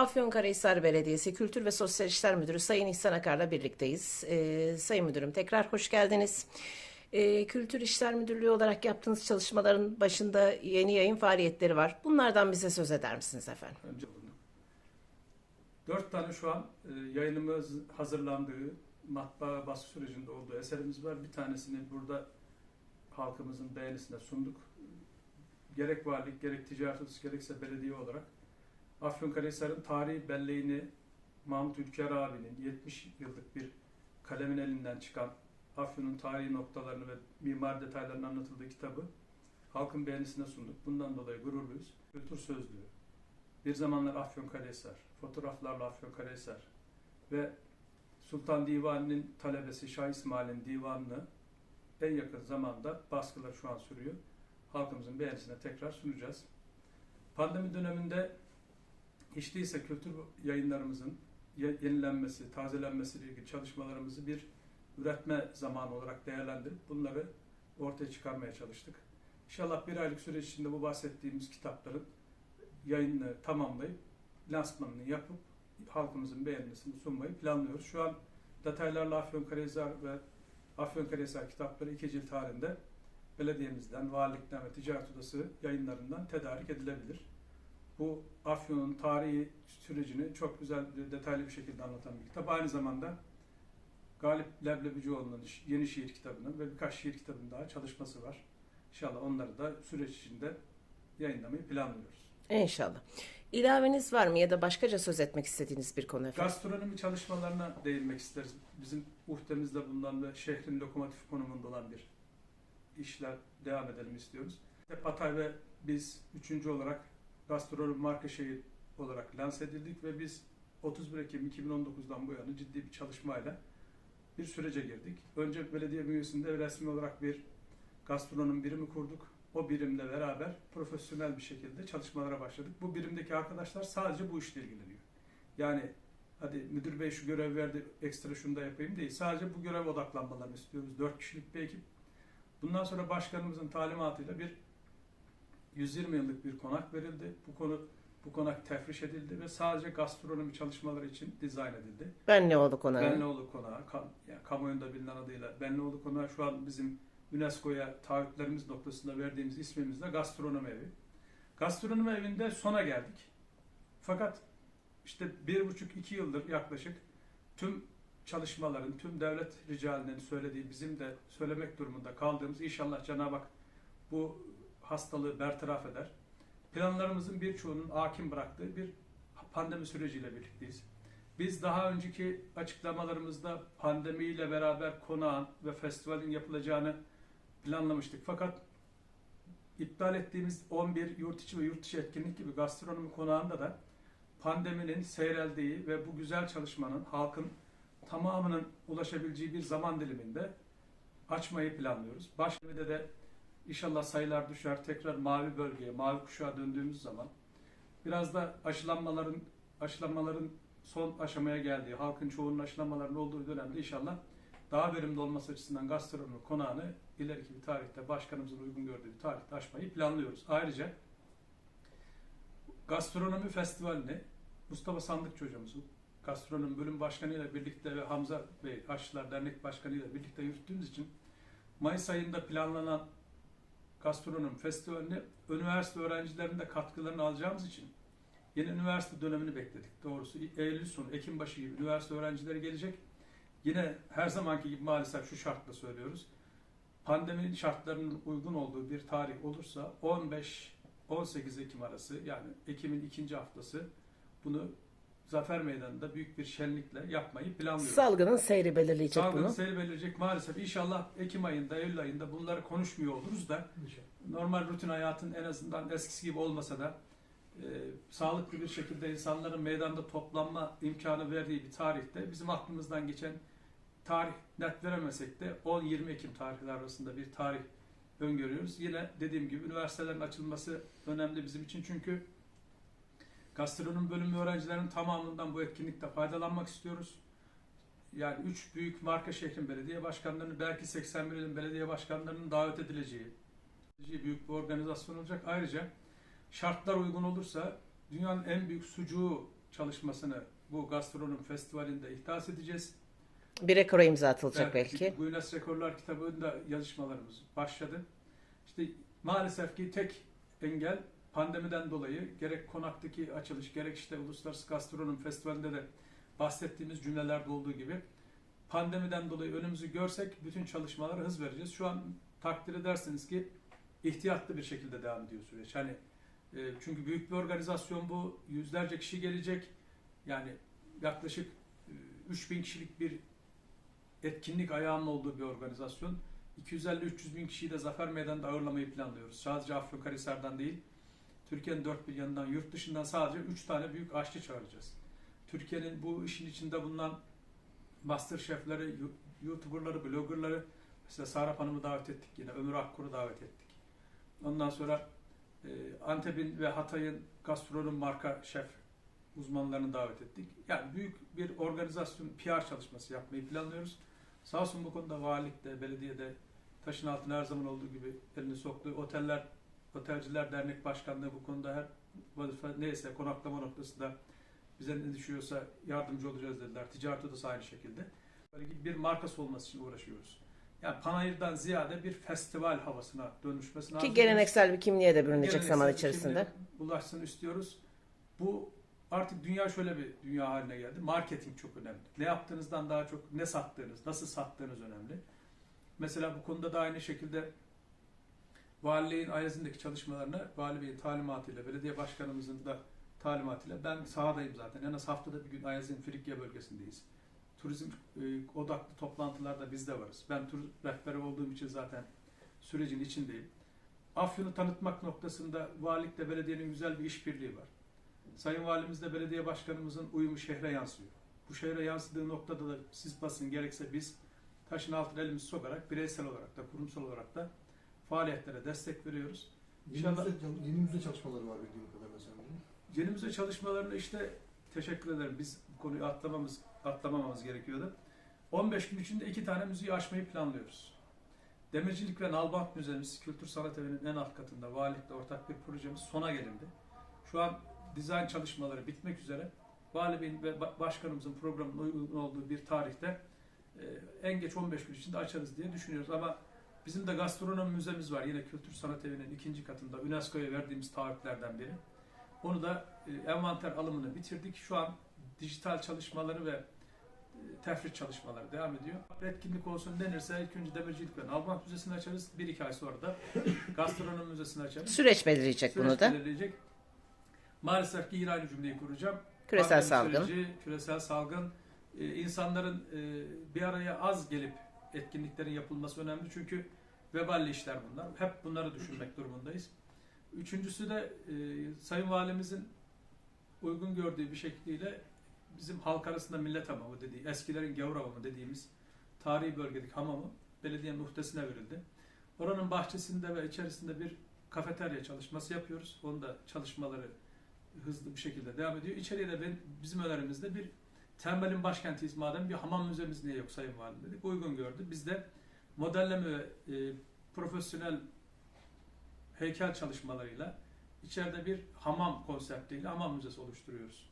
Afyonkarahisar Belediyesi Kültür ve Sosyal İşler Müdürü Sayın İhsan Akar'la birlikteyiz. Ee, Sayın Müdürüm tekrar hoş geldiniz. Ee, Kültür İşler Müdürlüğü olarak yaptığınız çalışmaların başında yeni yayın faaliyetleri var. Bunlardan bize söz eder misiniz efendim? önce bulundum. Dört tane şu an e, yayınımız hazırlandığı, matbaa baskı sürecinde olduğu eserimiz var. Bir tanesini burada halkımızın beğenisine sunduk. Gerek valilik, gerek ticaret gerekse belediye olarak Afyonkarahisar'ın tarihi belleğini Mahmut Ülker abinin 70 yıllık bir kalemin elinden çıkan Afyon'un tarihi noktalarını ve mimari detaylarının anlatıldığı kitabı halkın beğenisine sunduk. Bundan dolayı gururluyuz. Kültür Sözlüğü, bir zamanlar Afyonkarahisar, fotoğraflarla Afyonkarahisar ve Sultan Divani'nin talebesi Şah İsmail'in divanını en yakın zamanda baskılar şu an sürüyor. Halkımızın beğenisine tekrar sunacağız. Pandemi döneminde hiç değilse kültür yayınlarımızın ye- yenilenmesi, tazelenmesi ile ilgili çalışmalarımızı bir üretme zamanı olarak değerlendirip bunları ortaya çıkarmaya çalıştık. İnşallah bir aylık süreç içinde bu bahsettiğimiz kitapların yayını tamamlayıp lansmanını yapıp halkımızın beğenmesini sunmayı planlıyoruz. Şu an detaylarla Afyonkarahisar ve Afyonkarahisar kitapları iki cilt halinde belediyemizden, valilikten ve ticaret odası yayınlarından tedarik edilebilir. Bu Afyon'un tarihi sürecini çok güzel, detaylı bir şekilde anlatan bir kitap. Aynı zamanda Galip Leblebicioğlu'nun yeni şiir kitabının ve birkaç şiir kitabının daha çalışması var. İnşallah onları da süreç içinde yayınlamayı planlıyoruz. İnşallah. İlaveniz var mı ya da başkaca söz etmek istediğiniz bir konu efendim? Gastronomi çalışmalarına değinmek isteriz. Bizim uhtemizde bulunan ve şehrin lokomotif konumunda olan bir işler devam edelim istiyoruz. Hep Hatay ve biz üçüncü olarak gastronomi marka şehir olarak lanse edildik ve biz 31 Ekim 2019'dan bu yana ciddi bir çalışmayla bir sürece girdik. Önce belediye bünyesinde resmi olarak bir gastronomi birimi kurduk. O birimle beraber profesyonel bir şekilde çalışmalara başladık. Bu birimdeki arkadaşlar sadece bu işle ilgileniyor. Yani hadi müdür bey şu görev verdi ekstra şunu da yapayım değil. Sadece bu görev odaklanmalarını istiyoruz. Dört kişilik bir ekip. Bundan sonra başkanımızın talimatıyla bir 120 yıllık bir konak verildi. Bu konu bu konak tefriş edildi ve sadece gastronomi çalışmaları için dizayn edildi. Benlioğlu konağı. Benlioğlu Konağı, kam, yani kamuoyunda bilinen adıyla Benlioğlu Konağı şu an bizim UNESCO'ya taahhütlerimiz noktasında verdiğimiz ismimizle gastronomi evi. Gastronomi evinde sona geldik. Fakat işte bir buçuk iki yıldır yaklaşık tüm çalışmaların, tüm devlet ricalinin söylediği, bizim de söylemek durumunda kaldığımız inşallah Cenab-ı Hak bu hastalığı bertaraf eder. Planlarımızın birçoğunun hakim bıraktığı bir pandemi süreciyle birlikteyiz. Biz daha önceki açıklamalarımızda pandemiyle beraber konağın ve festivalin yapılacağını planlamıştık. Fakat iptal ettiğimiz 11 yurt içi ve yurt dışı etkinlik gibi gastronomi konağında da pandeminin seyreldiği ve bu güzel çalışmanın halkın tamamının ulaşabileceği bir zaman diliminde açmayı planlıyoruz. Başkent'te de inşallah sayılar düşer tekrar mavi bölgeye, mavi kuşağa döndüğümüz zaman biraz da aşılanmaların aşılanmaların son aşamaya geldiği, halkın çoğunun aşılanmaların olduğu dönemde inşallah daha verimli olması açısından gastronomi konağını ileriki bir tarihte başkanımızın uygun gördüğü bir tarihte açmayı planlıyoruz. Ayrıca gastronomi festivalini Mustafa Sandıkçı hocamızın gastronomi bölüm başkanı ile birlikte ve Hamza Bey Aşçılar Dernek Başkanı ile birlikte yürüttüğümüz için Mayıs ayında planlanan gastronomi festivalini üniversite öğrencilerinin de katkılarını alacağımız için yeni üniversite dönemini bekledik. Doğrusu Eylül sonu, Ekim başı gibi üniversite öğrencileri gelecek. Yine her zamanki gibi maalesef şu şartla söylüyoruz. Pandeminin şartlarının uygun olduğu bir tarih olursa 15-18 Ekim arası yani Ekim'in ikinci haftası bunu Zafer Meydanı'nda büyük bir şenlikle yapmayı planlıyoruz. Salgının seyri belirleyecek Salgın bunu. seyir belirleyecek maalesef. İnşallah Ekim ayında, Eylül ayında bunları konuşmuyor oluruz da normal rutin hayatın en azından eskisi gibi olmasa da e, sağlıklı bir şekilde insanların meydanda toplanma imkanı verdiği bir tarihte bizim aklımızdan geçen tarih net veremesek de 10-20 Ekim tarihleri arasında bir tarih öngörüyoruz. Yine dediğim gibi üniversitelerin açılması önemli bizim için çünkü gastronomi bölümü öğrencilerinin tamamından bu etkinlikte faydalanmak istiyoruz. Yani üç büyük marka şehrin belediye başkanlarının belki 81 ilin belediye başkanlarının davet edileceği büyük bir organizasyon olacak. Ayrıca şartlar uygun olursa dünyanın en büyük sucuğu çalışmasını bu gastronom festivalinde ihdas edeceğiz. Bir rekora imza atılacak Evet, belki. Guinness Rekorlar kitabında yazışmalarımız başladı. İşte maalesef ki tek engel pandemiden dolayı gerek konaktaki açılış gerek işte Uluslararası Gastronom Festivali'nde de bahsettiğimiz cümlelerde olduğu gibi pandemiden dolayı önümüzü görsek bütün çalışmalara hız vereceğiz. Şu an takdir edersiniz ki ihtiyatlı bir şekilde devam ediyor süreç. Hani e, çünkü büyük bir organizasyon bu. Yüzlerce kişi gelecek. Yani yaklaşık e, 3000 kişilik bir etkinlik ayağının olduğu bir organizasyon. 250-300 bin kişiyi de Zafer Meydanı'nda ağırlamayı planlıyoruz. Sadece Afyonkarahisar'dan değil, Türkiye'nin dört bir yanından, yurt dışından sadece 3 tane büyük aşçı çağıracağız. Türkiye'nin bu işin içinde bulunan master şefleri, youtuberları, bloggerları, mesela Sarap Hanım'ı davet ettik yine, Ömür Akkur'u davet ettik. Ondan sonra e, Antep'in ve Hatay'ın gastronom marka şef uzmanlarını davet ettik. Yani büyük bir organizasyon, PR çalışması yapmayı planlıyoruz. Sağ olsun bu konuda valilikte, belediyede taşın altına her zaman olduğu gibi elini soktu. Oteller, Otelciler Dernek Başkanlığı bu konuda her vazife neyse konaklama noktasında bize ne düşüyorsa yardımcı olacağız dediler. Ticaret odası aynı şekilde. Böyle bir markası olması için uğraşıyoruz. Yani panayırdan ziyade bir festival havasına dönüşmesini Ki geleneksel bir kimliğe de bürünecek Geleneksel zaman bir içerisinde. kimliğe Ulaşsın istiyoruz. Bu artık dünya şöyle bir dünya haline geldi. Marketing çok önemli. Ne yaptığınızdan daha çok ne sattığınız, nasıl sattığınız önemli. Mesela bu konuda da aynı şekilde valiliğin Ayaz'ındaki çalışmalarını vali beyin talimatıyla, belediye başkanımızın da talimatıyla ben sahadayım zaten. En az haftada bir gün Ayaz'ın Frikya bölgesindeyiz. Turizm e, odaklı toplantılarda biz de varız. Ben tur rehberi olduğum için zaten sürecin içindeyim. Afyon'u tanıtmak noktasında valilikle belediyenin güzel bir işbirliği var. Sayın Valimizle belediye başkanımızın uyumu şehre yansıyor. Bu şehre yansıdığı noktada da siz basın gerekse biz taşın altına elimizi sokarak bireysel olarak da kurumsal olarak da faaliyetlere destek veriyoruz. Yeni İnşallah- müze, yeni müze çalışmaları var bildiğim kadarıyla sanırım. Yeni müze çalışmalarını işte teşekkür ederim. Biz bu konuyu atlamamız atlamamamız gerekiyordu. 15 gün içinde iki tane müziği açmayı planlıyoruz. Demircilik ve Nalbant Müzemiz Kültür Sanat Evi'nin en alt katında valilikle ortak bir projemiz sona gelindi. Şu an dizayn çalışmaları bitmek üzere. Vali ve ba- başkanımızın programının uygun olduğu bir tarihte e, en geç 15 gün içinde açarız diye düşünüyoruz. Ama bizim de gastronomi müzemiz var. Yine Kültür Sanat Evi'nin ikinci katında UNESCO'ya verdiğimiz taahhütlerden biri. Onu da e, envanter alımını bitirdik. Şu an dijital çalışmaları ve e, tefrit çalışmaları devam ediyor. Etkinlik olsun denirse ilk önce Demircilik ve Nalbant Müzesi'ni açarız. Bir iki ay sonra da Gastronomi Müzesi'ni açarız. Süreç belirleyecek Süreç bunu da. belirleyecek. Maalesef ki yine aynı cümleyi kuracağım. Küresel Pandemi salgın. süreci, küresel salgın. e, insanların e, bir araya az gelip etkinliklerin yapılması önemli. Çünkü veballi işler bunlar. Hep bunları düşünmek durumundayız. Üçüncüsü de e, Sayın Valimizin uygun gördüğü bir şekliyle bizim halk arasında millet hamamı dediği, eskilerin gavur hamamı dediğimiz tarihi bölgedeki hamamı belediye muhtesine verildi. Oranın bahçesinde ve içerisinde bir kafeterya çalışması yapıyoruz. Onun da çalışmaları hızlı bir şekilde devam ediyor. İçeriye de bizim önerimizde bir tembelin başkentiyiz madem bir hamam müzemiz niye yok Sayın Valim dedik. Uygun gördü. Biz de modelleme e, profesyonel heykel çalışmalarıyla içeride bir hamam konseptiyle hamam müzesi oluşturuyoruz.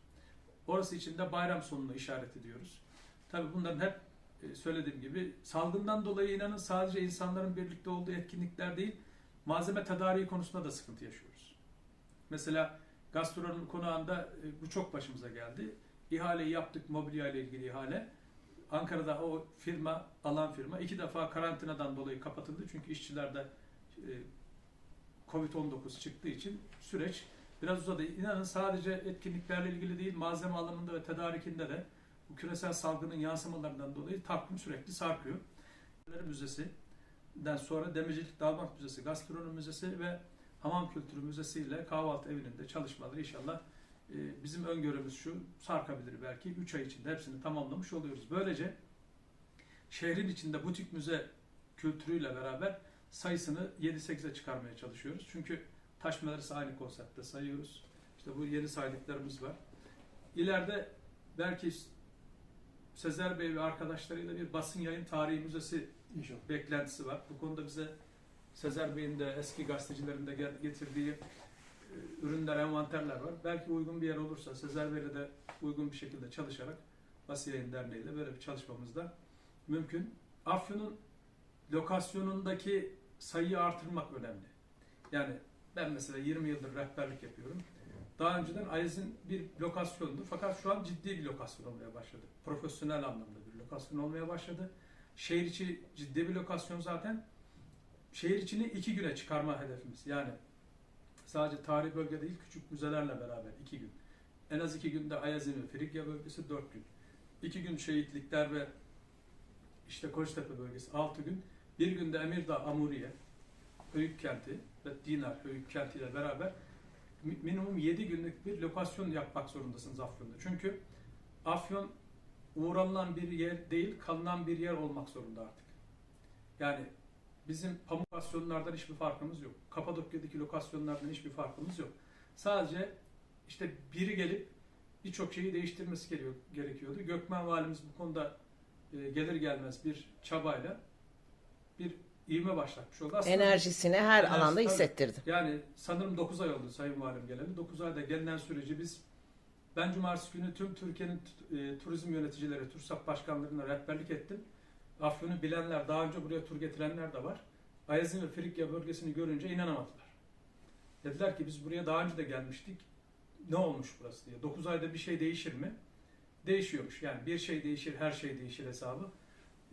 Orası için de bayram sonunu işaret ediyoruz. Tabii bunların hep e, söylediğim gibi salgından dolayı inanın sadece insanların birlikte olduğu etkinlikler değil, malzeme tedariği konusunda da sıkıntı yaşıyoruz. Mesela gastronomi konağında e, bu çok başımıza geldi. İhaleyi yaptık mobilya ile ilgili ihale. Ankara'da o firma, alan firma iki defa karantinadan dolayı kapatıldı. Çünkü işçilerde e, Covid-19 çıktığı için süreç biraz uzadı. İnanın sadece etkinliklerle ilgili değil, malzeme alımında ve tedarikinde de bu küresel salgının yansımalarından dolayı takvim sürekli sarkıyor. Müzesi'den sonra Demircilik Dalmak Müzesi, Gastronomi Müzesi ve Hamam Kültürü Müzesi ile Kahvaltı Evi'nin de çalışmaları inşallah bizim öngörümüz şu, sarkabilir belki 3 ay içinde hepsini tamamlamış oluyoruz. Böylece şehrin içinde butik müze kültürüyle beraber sayısını 7-8'e çıkarmaya çalışıyoruz. Çünkü taş medrese aynı konseptte sayıyoruz. İşte bu yeni saydıklarımız var. İleride belki Sezer Bey ve arkadaşlarıyla bir basın yayın tarihi müzesi İnşallah. beklentisi var. Bu konuda bize Sezer Bey'in de eski gazetecilerin de getirdiği ürünler, envanterler var. Belki uygun bir yer olursa Sezer Bey'le de uygun bir şekilde çalışarak Basın Yayın Derneği böyle bir çalışmamız da mümkün. Afyon'un lokasyonundaki sayıyı artırmak önemli. Yani ben mesela 20 yıldır rehberlik yapıyorum. Daha önceden Ayaz'ın bir lokasyondu fakat şu an ciddi bir lokasyon olmaya başladı. Profesyonel anlamda bir lokasyon olmaya başladı. Şehir içi ciddi bir lokasyon zaten. Şehir içini iki güne çıkarma hedefimiz. Yani sadece tarihi bölge değil küçük müzelerle beraber iki gün. En az iki günde Ayazin ve Frigya bölgesi dört gün. İki gün şehitlikler ve işte Koçtepe bölgesi altı gün. Bir günde Emirdağ, Amuriye, Höyük kenti ve Dinar Höyük kenti ile beraber mi- minimum 7 günlük bir lokasyon yapmak zorundasınız Afyon'da. Çünkü Afyon uğranılan bir yer değil, kalınan bir yer olmak zorunda artık. Yani bizim pamuk lokasyonlardan hiçbir farkımız yok. Kapadokya'daki lokasyonlardan hiçbir farkımız yok. Sadece işte biri gelip birçok şeyi değiştirmesi geliyor, gerekiyordu. Gökmen Valimiz bu konuda e, gelir gelmez bir çabayla bir ivme başlatmış oldu. Aslında Enerjisini her Enerjisi, alanda tabii. hissettirdi. yani sanırım 9 ay oldu Sayın Valim geleli. 9 ayda gelinen süreci biz ben cumartesi günü tüm Türkiye'nin e, turizm yöneticileri, TÜRSAP başkanlarına rehberlik ettim. Afyon'u bilenler, daha önce buraya tur getirenler de var. Ayazin ve Frikya bölgesini görünce inanamadılar. Dediler ki biz buraya daha önce de gelmiştik. Ne olmuş burası diye. 9 ayda bir şey değişir mi? Değişiyormuş. Yani bir şey değişir, her şey değişir hesabı.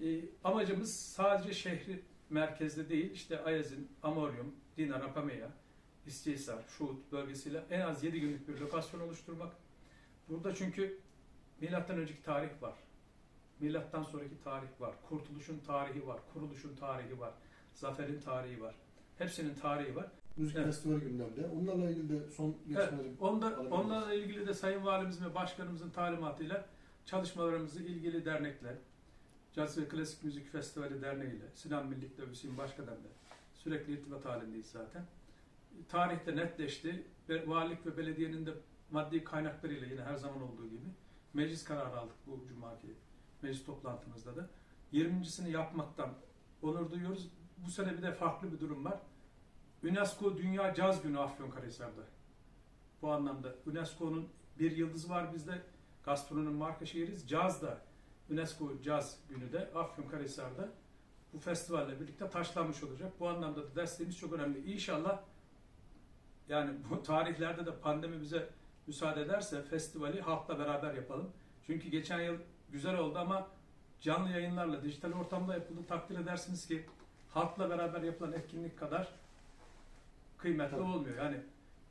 E, amacımız sadece şehri merkezde değil, işte Ayazin, Amorium, Dinar, Apameya, İstihisar, Şuhut bölgesiyle en az 7 günlük bir lokasyon oluşturmak. Burada çünkü milattan önceki tarih var. Milattan sonraki tarih var. Kurtuluşun tarihi var. Kuruluşun tarihi var. Zaferin tarihi var. Hepsinin tarihi var. Müzik Evet. festivali gündemde. Onlarla ilgili de son Evet, gelişmeleri onda, alabiliriz. onlarla ilgili de Sayın Valimizin ve Başkanımızın talimatıyla çalışmalarımızı ilgili dernekle, Caz ve Klasik Müzik Festivali Derneği ile, Sinan Millik ve Hüseyin Başkan'la sürekli irtibat halindeyiz zaten. Tarihte netleşti ve valilik ve belediyenin de maddi kaynaklarıyla yine her zaman olduğu gibi meclis kararı aldık bu cumaki meclis toplantımızda da. 20.sini yapmaktan onur duyuyoruz. Bu sene bir de farklı bir durum var. UNESCO Dünya Caz Günü Afyonkarahisar'da. Bu anlamda UNESCO'nun bir yıldızı var bizde. Gastronomi marka şehiriz. Caz da UNESCO Caz Günü de Afyonkarahisar'da bu festivalle birlikte taşlanmış olacak. Bu anlamda da desteğimiz çok önemli. İnşallah yani bu tarihlerde de pandemi bize müsaade ederse festivali halkla beraber yapalım. Çünkü geçen yıl güzel oldu ama canlı yayınlarla, dijital ortamda yapıldı. Takdir edersiniz ki halkla beraber yapılan etkinlik kadar kıymetli Tabii. olmuyor. Yani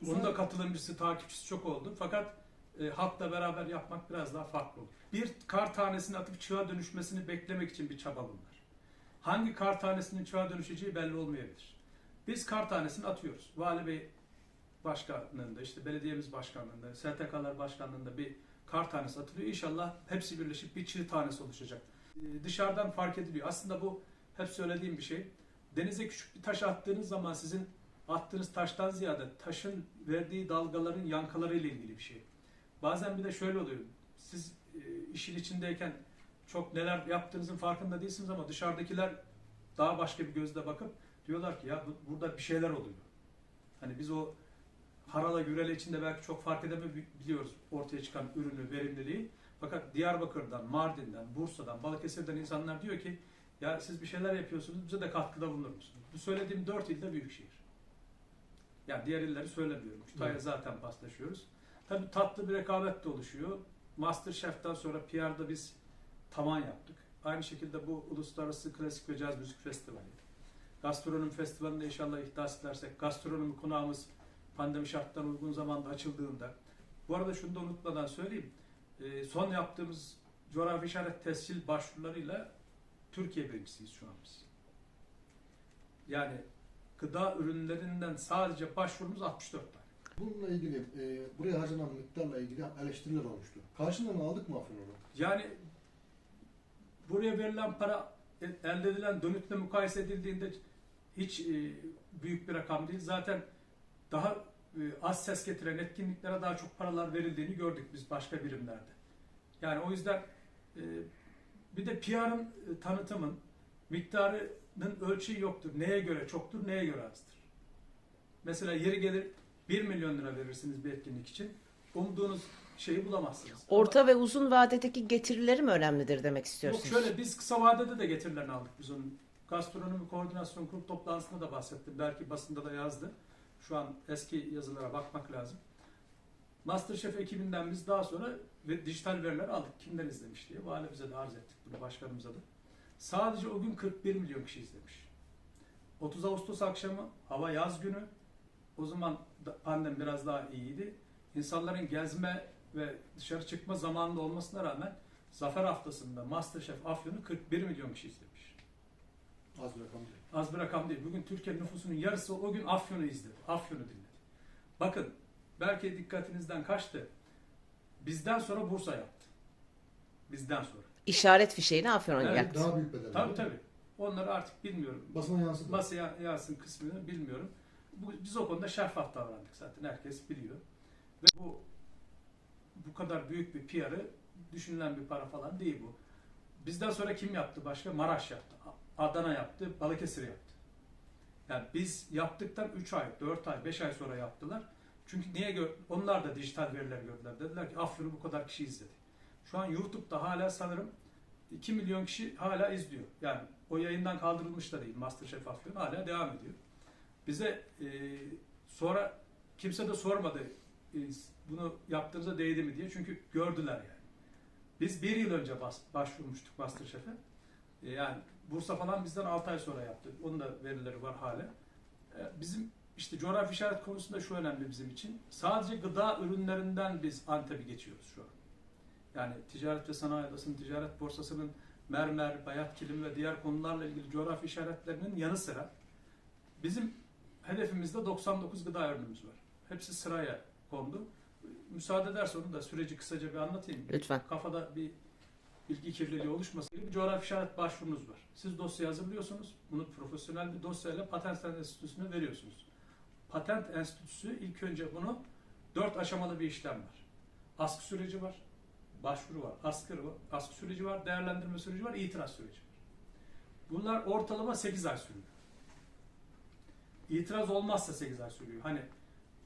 bunun sene- da katılımcısı, takipçisi çok oldu. Fakat e, halkla beraber yapmak biraz daha farklı olur. Bir kar tanesini atıp çığa dönüşmesini beklemek için bir çaba bunlar. Hangi kar tanesinin çığa dönüşeceği belli olmayabilir. Biz kar tanesini atıyoruz. Vali Bey başkanlığında, işte belediyemiz başkanlığında, STK'lar başkanlığında bir kar tanesi atılıyor. İnşallah hepsi birleşip bir çığ tanesi oluşacak. E, dışarıdan fark ediliyor. Aslında bu hep söylediğim bir şey. Denize küçük bir taş attığınız zaman sizin attığınız taştan ziyade taşın verdiği dalgaların yankılarıyla ilgili bir şey. Bazen bir de şöyle oluyor. Siz e, işin içindeyken çok neler yaptığınızın farkında değilsiniz ama dışarıdakiler daha başka bir gözle bakıp diyorlar ki ya bu- burada bir şeyler oluyor. Hani biz o harala gürele içinde belki çok fark edebiliyoruz ortaya çıkan ürünü, verimliliği. Fakat Diyarbakır'dan, Mardin'den, Bursa'dan, Balıkesir'den insanlar diyor ki ya siz bir şeyler yapıyorsunuz bize de katkıda bulunur musunuz? Bu söylediğim dört ilde büyük şehir. Yani diğer illeri söylemiyorum. Kütahya Evet. zaten paslaşıyoruz. Tabii tatlı bir rekabet de oluşuyor. Masterchef'ten sonra PR'da biz tavan yaptık. Aynı şekilde bu Uluslararası Klasik ve Caz Müzik Festivali. Gastronomi Festivali'nde inşallah ihdas edersek, gastronomi konağımız pandemi şartlarına uygun zamanda açıldığında. Bu arada şunu da unutmadan söyleyeyim. Ee, son yaptığımız coğrafi işaret tescil başvurularıyla Türkiye birincisiyiz şu an biz. Yani gıda ürünlerinden sadece başvurumuz 64 tane. Bununla ilgili e, buraya harcanan miktarla ilgili eleştiriler olmuştu. Karşılığını aldık mı Afyon'u? Yani buraya verilen para e- elde edilen dönütle mukayese edildiğinde hiç e, büyük bir rakam değil. Zaten daha e, az ses getiren etkinliklere daha çok paralar verildiğini gördük biz başka birimlerde. Yani o yüzden e, bir de PR'ın e, tanıtımın miktarının ölçüğü yoktur. Neye göre çoktur, neye göre azdır. Mesela yeri gelir 1 milyon lira verirsiniz bir etkinlik için. Umduğunuz şeyi bulamazsınız. Orta ve uzun vadedeki getirileri mi önemlidir demek Yok istiyorsunuz? şöyle biz kısa vadede de getirilerini aldık biz onun. Gastronomi Koordinasyon Kurulu toplantısında da bahsettim. Belki basında da yazdı. Şu an eski yazılara bakmak lazım. Masterchef ekibinden biz daha sonra ve dijital veriler aldık. Kimden izlemiş diye. Valimize de arz ettik bunu başkanımıza da. Sadece o gün 41 milyon kişi izlemiş. 30 Ağustos akşamı hava yaz günü. O zaman pandemi biraz daha iyiydi. İnsanların gezme ve dışarı çıkma zamanında olmasına rağmen Zafer haftasında Masterchef Afyon'u 41 milyon kişi izlemiş. Az bir rakam değil. Az bir rakam değil. Bugün Türkiye nüfusunun yarısı o gün Afyon'u izledi. Afyon'u dinledi. Bakın belki dikkatinizden kaçtı. Bizden sonra Bursa yaptı. Bizden sonra. İşaret fişeğini Afyon'a Evet, yaktı. Daha büyük bedel. Tabii tabii. Onları artık bilmiyorum. Basına yansıdı. Masaya yansın kısmını bilmiyorum. Bu, biz o konuda şeffaf davrandık zaten. Herkes biliyor. Ve bu bu kadar büyük bir PR'ı düşünülen bir para falan değil bu. Bizden sonra kim yaptı başka? Maraş yaptı. Adana yaptı. Balıkesir yaptı. Yani biz yaptıktan 3 ay, 4 ay, 5 ay sonra yaptılar. Çünkü niye gör onlar da dijital veriler gördüler. Dediler ki Afyon'u bu kadar kişi izledi. Şu an YouTube'da hala sanırım 2 milyon kişi hala izliyor. Yani o yayından kaldırılmış da değil. Masterchef Afyon hala devam ediyor. Bize e, sonra kimse de sormadı e, bunu yaptığınıza değdi mi diye. Çünkü gördüler yani. Biz bir yıl önce bas, başvurmuştuk Masterchef'e. E, yani Bursa falan bizden 6 ay sonra yaptı. Onun da verileri var hala. E, bizim işte coğrafi işaret konusunda şu önemli bizim için. Sadece gıda ürünlerinden biz Antep'i geçiyoruz şu an. Yani ticaret ve sanayi odasının, ticaret borsasının mermer, bayat kilim ve diğer konularla ilgili coğrafi işaretlerinin yanı sıra bizim hedefimizde 99 gıda ürünümüz var. Hepsi sıraya kondu. Müsaade ederse onu da süreci kısaca bir anlatayım. Lütfen. Kafada bir bilgi kirliliği oluşmasın bir coğrafi işaret başvurunuz var. Siz dosya hazırlıyorsunuz. Bunu profesyonel bir dosyayla Patent Enstitüsü'ne veriyorsunuz. Patent Enstitüsü ilk önce bunu dört aşamalı bir işlem var. Askı süreci var, başvuru var, askı, askı süreci var, değerlendirme süreci var, itiraz süreci var. Bunlar ortalama 8 ay sürüyor. İtiraz olmazsa 8 ay sürüyor. Hani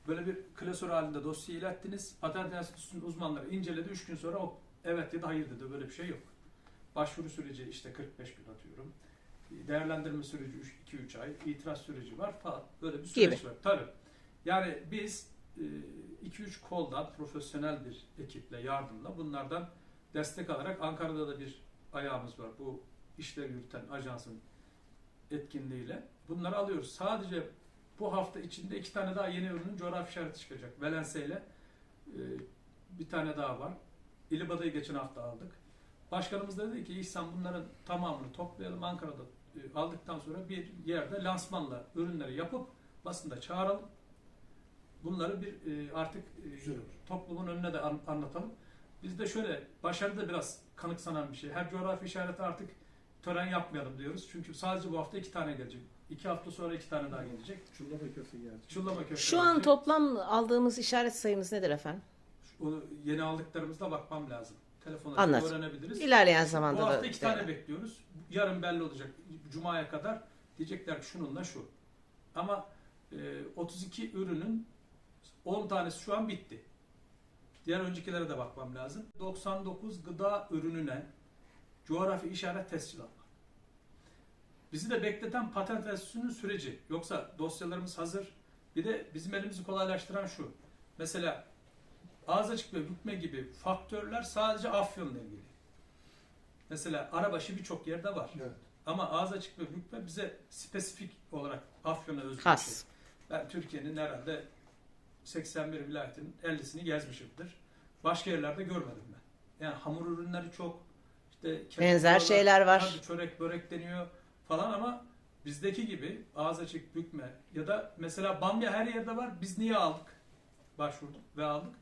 böyle bir klasör halinde dosyayı ilettiniz, Patent Enstitüsü'nün uzmanları inceledi, 3 gün sonra o evet ya da hayır dedi. Böyle bir şey yok. Başvuru süreci işte 45 gün atıyorum. Değerlendirme süreci 2-3 ay, itiraz süreci var falan. Böyle bir süreç Gibi. var. Tabii. Yani biz 2-3 koldan profesyonel bir ekiple, yardımla bunlardan destek alarak Ankara'da da bir ayağımız var. Bu işleri yürüten ajansın etkinliğiyle. Bunları alıyoruz. Sadece bu hafta içinde iki tane daha yeni ürünün coğrafi işareti çıkacak. Valense ile e, bir tane daha var. İlibada'yı geçen hafta aldık. Başkanımız da dedi ki İhsan bunların tamamını toplayalım Ankara'da e, aldıktan sonra bir yerde lansmanla ürünleri yapıp basında çağıralım. Bunları bir e, artık e, Güzel toplumun önüne de an- anlatalım. Bizde şöyle başarı da biraz kanıksanan bir şey. Her coğrafi işareti artık tören yapmayalım diyoruz. Çünkü sadece bu hafta iki tane gelecek. İki hafta sonra iki tane daha gelecek. Çullama köfte geldi. Çullama köfte Şu an gelecek. toplam aldığımız işaret sayımız nedir efendim? Onu yeni aldıklarımızda bakmam lazım. Telefona Anladım. öğrenebiliriz. İlerleyen Bu zamanda da. hafta iki tane bekliyoruz. Yarın belli olacak. Cuma'ya kadar diyecekler ki şununla şu. Ama e, 32 ürünün 10 tanesi şu an bitti. Diğer öncekilere de bakmam lazım. 99 gıda ürününe coğrafi işaret tescillat var. Bizi de bekleten patent enstitüsünün süreci. Yoksa dosyalarımız hazır. Bir de bizim elimizi kolaylaştıran şu. Mesela ağız açık ve bükme gibi faktörler sadece afyonla ilgili. Mesela arabaşı birçok yerde var. Evet. Ama ağız açık ve bükme bize spesifik olarak Afyon'a özgü bir Has. şey. Ben Türkiye'nin herhalde 81 vilayetinin 50'sini gezmişimdir. Başka yerlerde görmedim ben. Yani hamur ürünleri çok. işte Benzer şeyler var. tabii çörek börek deniyor falan ama bizdeki gibi ağız açık bükme ya da mesela bamya her yerde var. Biz niye aldık? Başvurduk ve aldık.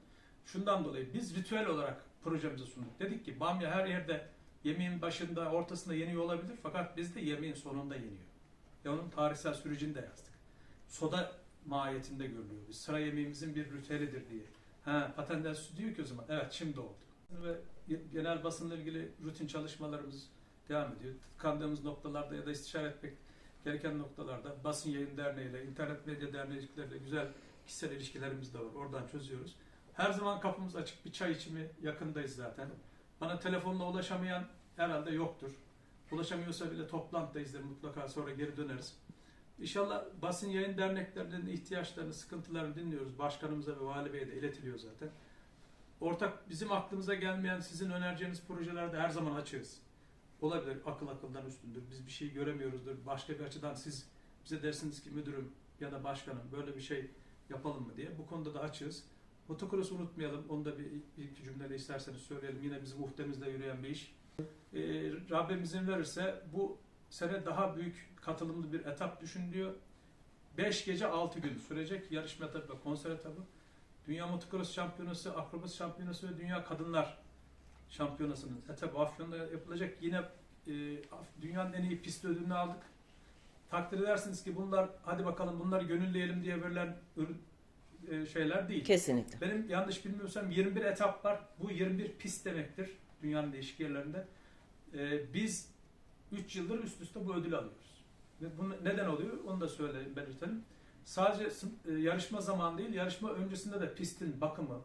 Şundan dolayı biz ritüel olarak projemizi sunduk. Dedik ki bamya her yerde yemeğin başında, ortasında yeniyor olabilir fakat bizde yemeğin sonunda yeniyor. Ve onun tarihsel sürecini de yazdık. Soda mahiyetinde görülüyor. Biz sıra yemeğimizin bir ritüelidir diye. Ha, patent enstitüsü diyor ki o zaman evet şimdi oldu. Ve genel basınla ilgili rutin çalışmalarımız devam ediyor. Tıkandığımız noktalarda ya da istişare etmek gereken noktalarda basın yayın derneğiyle, internet medya dernekleriyle güzel kişisel ilişkilerimiz de var. Oradan çözüyoruz. Her zaman kapımız açık. Bir çay içimi yakındayız zaten. Bana telefonla ulaşamayan herhalde yoktur. Ulaşamıyorsa bile toplantıdayızdır mutlaka sonra geri döneriz. İnşallah basın yayın derneklerinin ihtiyaçlarını, sıkıntılarını dinliyoruz. Başkanımıza ve vali beye de iletiliyor zaten. Ortak bizim aklımıza gelmeyen sizin önereceğiniz projelerde her zaman açığız. Olabilir akıl akıldan üstündür. Biz bir şey göremiyoruzdur. Başka bir açıdan siz bize dersiniz ki müdürüm ya da başkanım böyle bir şey yapalım mı diye. Bu konuda da açığız. Motocross'u unutmayalım. Onu da bir ilk cümlede isterseniz söyleyelim. Yine bizim muhtemizde yürüyen bir iş. Ee, Rabbim verirse bu sene daha büyük katılımlı bir etap düşünülüyor. 5 gece 6 gün sürecek yarışma etabı ve konser etabı. Dünya Motocross Şampiyonası, Akrobas Şampiyonası ve Dünya Kadınlar Şampiyonası'nın etabı Afyon'da yapılacak. Yine e, dünyanın en iyi pist ödülünü aldık. Takdir edersiniz ki bunlar hadi bakalım bunları gönülleyelim diye verilen e, şeyler değil. Kesinlikle. Benim yanlış bilmiyorsam 21 etap var. Bu 21 pist demektir dünyanın değişik yerlerinde. Ee, biz 3 yıldır üst üste bu ödülü alıyoruz. Ve bu neden oluyor? Onu da söyle belirtelim. Sadece e, yarışma zamanı değil, yarışma öncesinde de pistin bakımı,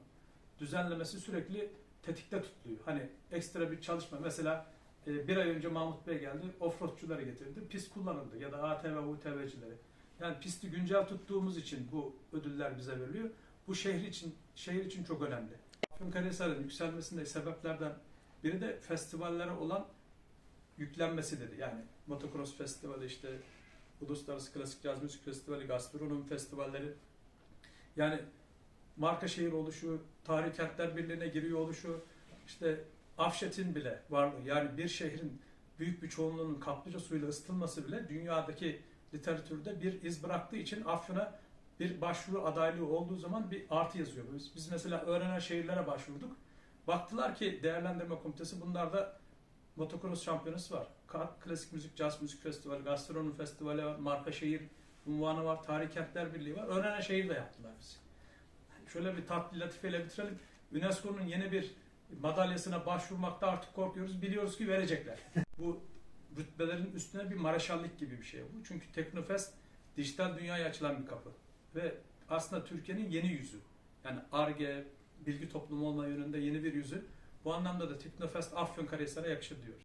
düzenlemesi sürekli tetikte tutuluyor. Hani ekstra bir çalışma. Mesela e, bir ay önce Mahmut Bey geldi, offroadçuları getirdi. Pist kullanıldı ya da ATV, UTV'cileri. Yani pisti güncel tuttuğumuz için bu ödüller bize veriliyor. Bu şehir için şehir için çok önemli. Afyonkarahisar'ın yükselmesinde sebeplerden biri de festivallere olan yüklenmesidir. Yani motocross festivali işte Uluslararası Klasik Caz Müzik Festivali, gastronomi festivalleri. Yani marka şehir oluşu, Tarih Kentler Birliği'ne giriyor oluşu, işte Afşet'in bile varlığı yani bir şehrin büyük bir çoğunluğunun kaplıca suyla ısıtılması bile dünyadaki literatürde bir iz bıraktığı için Afyon'a bir başvuru adaylığı olduğu zaman bir artı yazıyor. Biz, biz mesela öğrenen şehirlere başvurduk. Baktılar ki değerlendirme komitesi bunlarda motocross şampiyonası var. Klasik müzik, caz müzik festivali, gastronomi festivali var, marka şehir unvanı var, tarih kentler birliği var. Öğrenen şehir de yaptılar bizi. Şöyle bir tatlı latifeyle bitirelim. UNESCO'nun yeni bir madalyasına başvurmakta artık korkuyoruz. Biliyoruz ki verecekler. bu rütbelerin üstüne bir mareşallik gibi bir şey bu. Çünkü Teknofest dijital dünyaya açılan bir kapı. Ve aslında Türkiye'nin yeni yüzü. Yani ARGE, bilgi toplumu olma yönünde yeni bir yüzü. Bu anlamda da Teknofest Afyonkarahisar'a yakışır diyoruz.